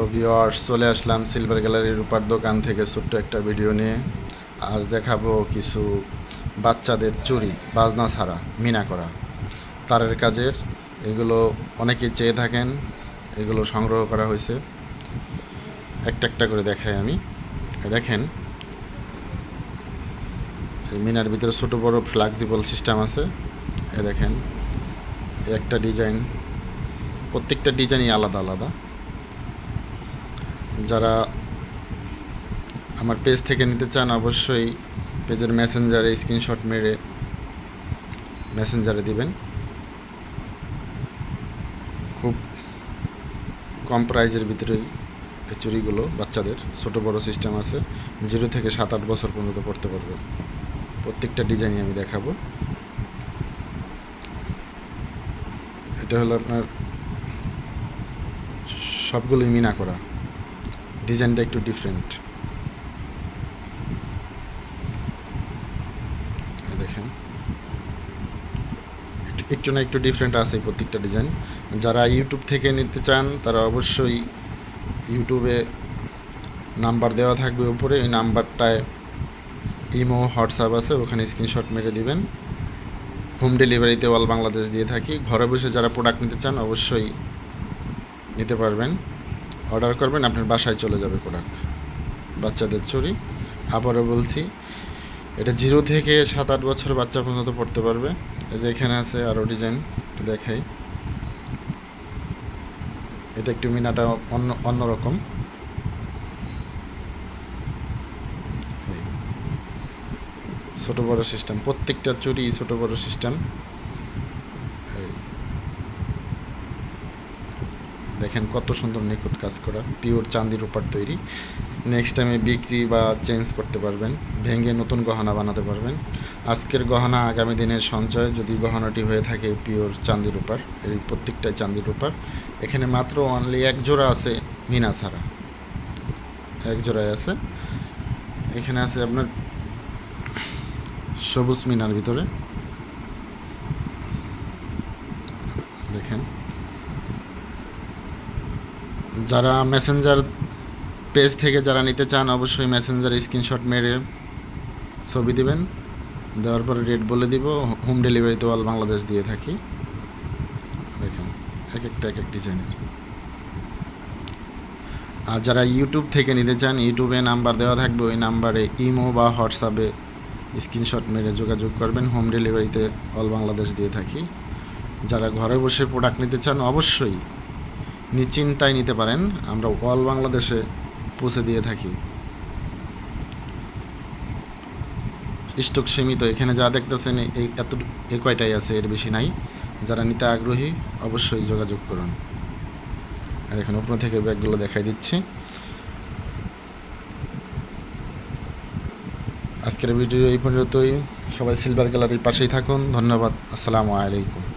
Viewers চলে আসলাম silver গ্যালারির রূপার দোকান থেকে ছোট্ট একটা ভিডিও নিয়ে। আজ দেখাবো কিছু বাচ্চাদের চুরি বাজনা ছাড়া, মিনা করা। তারের কাজের, এগুলো অনেকেই চেয়ে থাকেন, এগুলো সংগ্রহ করা হয়েছে। একটা একটা করে দেখাই আমি। দেখেন, এই মিনার ভিতরে ছোটো বড় ফ্লেক্সিবল সিস্টেম আছে। এ দেখেন একটা ডিজাইন প্রত্যেকটা ডিজাইনই আলাদা আলাদা। যারা আমার পেজ থেকে নিতে চান, অবশ্যই পেজের মেসেঞ্জারে স্ক্রিনশট মেরে মেসেঞ্জারে দিবেন। খুব কম প্রাইজের ভিতরেই এই চুরিগুলো বাচ্চাদের। ছোট, বড় সিস্টেম আছে। জিরো থেকে সাত, আট বছর পর্যন্ত পড়তে পারবে। প্রত্যেকটা ডিজাইনই আমি দেখাবো। এটা হলো আপনার সবগুলোই মিনা করা। ডিজাইনটা একটু ডিফারেন্ট দেখেন। একটু না একটু ডিফারেন্ট আছে প্রত্যেকটা ডিজাইন। যারা ইউটিউব থেকে নিতে চান, তারা অবশ্যই ইউটিউবে নাম্বার দেওয়া থাকবে উপরে। এই নাম্বারটায় ইমো, হোয়াটসঅ্যাপ আছে, ওখানে স্ক্রিনশট মেরে দিবেন। হোম ডেলিভারিতে অল বাংলাদেশ দিয়ে থাকি। ঘরে বসে যারা প্রোডাক্ট নিতে চান, অবশ্যই নিতে পারবেন। অর্ডার করবেন, আপনার বাসায় চলে যাবে প্রোডাক্ট বাচ্চাদের চুরি। আবারও বলছি, এটা জিরো থেকে সাত আট বছর বাচ্চা পর্যন্ত পড়তে পারবে। এই যে এখানে আছে আরও ডিজাইন দেখাই। এটা একটু মিনাটা অন্য অন্যরকম। ছোট বড় সিস্টেম প্রত্যেকটা চুরি ছোটো বড় সিস্টেম দেখেন কত সুন্দর নিখুঁত কাজ করা পিওর চান্দির উপর তৈরি। নেক্সট টাইমে বিক্রি বা চেঞ্জ করতে পারবেন, ভেঙে নতুন গহনা বানাতে পারবেন। আজকের গহনা আগামী দিনের সঞ্চয়, যদি গহনাটি হয়ে থাকে পিওর চান্দির উপর, এই প্রত্যেকটাই চান্দির উপর। এখানে মাত্র অনলি এক জোড়া আছে মিনা ছাড়া। এক জোড়ায় আছে। এখানে আছে আপনার সবুজ মিনার ভিতরে। দেখেন। যারা মেসেঞ্জার পেজ থেকে যারা নিতে চান, অবশ্যই মেসেঞ্জার স্ক্রিনশট মেরে ছবি দিবেন। দেওয়ার পরে রেট বলে দিব হোম ডেলিভারিতে অল বাংলাদেশ দিয়ে থাকি। দেখেন এক একটা এক এক ডিজাইনের আর যারা ইউটিউব থেকে নিতে চান ইউটিউবে নাম্বার দেওয়া থাকবে, ওই নাম্বারে ইমো বা হোয়াটসঅ্যাপে স্ক্রিনশট মেরে যোগাযোগ করবেন হোম ডেলিভারিতে অল বাংলাদেশ দিয়ে থাকি। যারা ঘরে বসে প্রোডাক্ট নিতে চান, অবশ্যই নিশ্চিন্তায় নিতে পারেন। আমরা অল বাংলাদেশে পৌঁছে দিয়ে থাকি। স্টক সীমিত। এখানে যা দেখতেছেন এই এত এ কয়টাই আছে, এর বেশি নাই। যারা নিতে আগ্রহী, অবশ্যই যোগাযোগ করুন। আর এখন উপর থেকে ব্যাগগুলো দেখাই দিচ্ছি। আজকের ভিডিও এই পর্যন্তই। সবাই সিলভার গ্যালারির পাশেই থাকুন। ধন্যবাদ। আসসালামু আলাইকুম।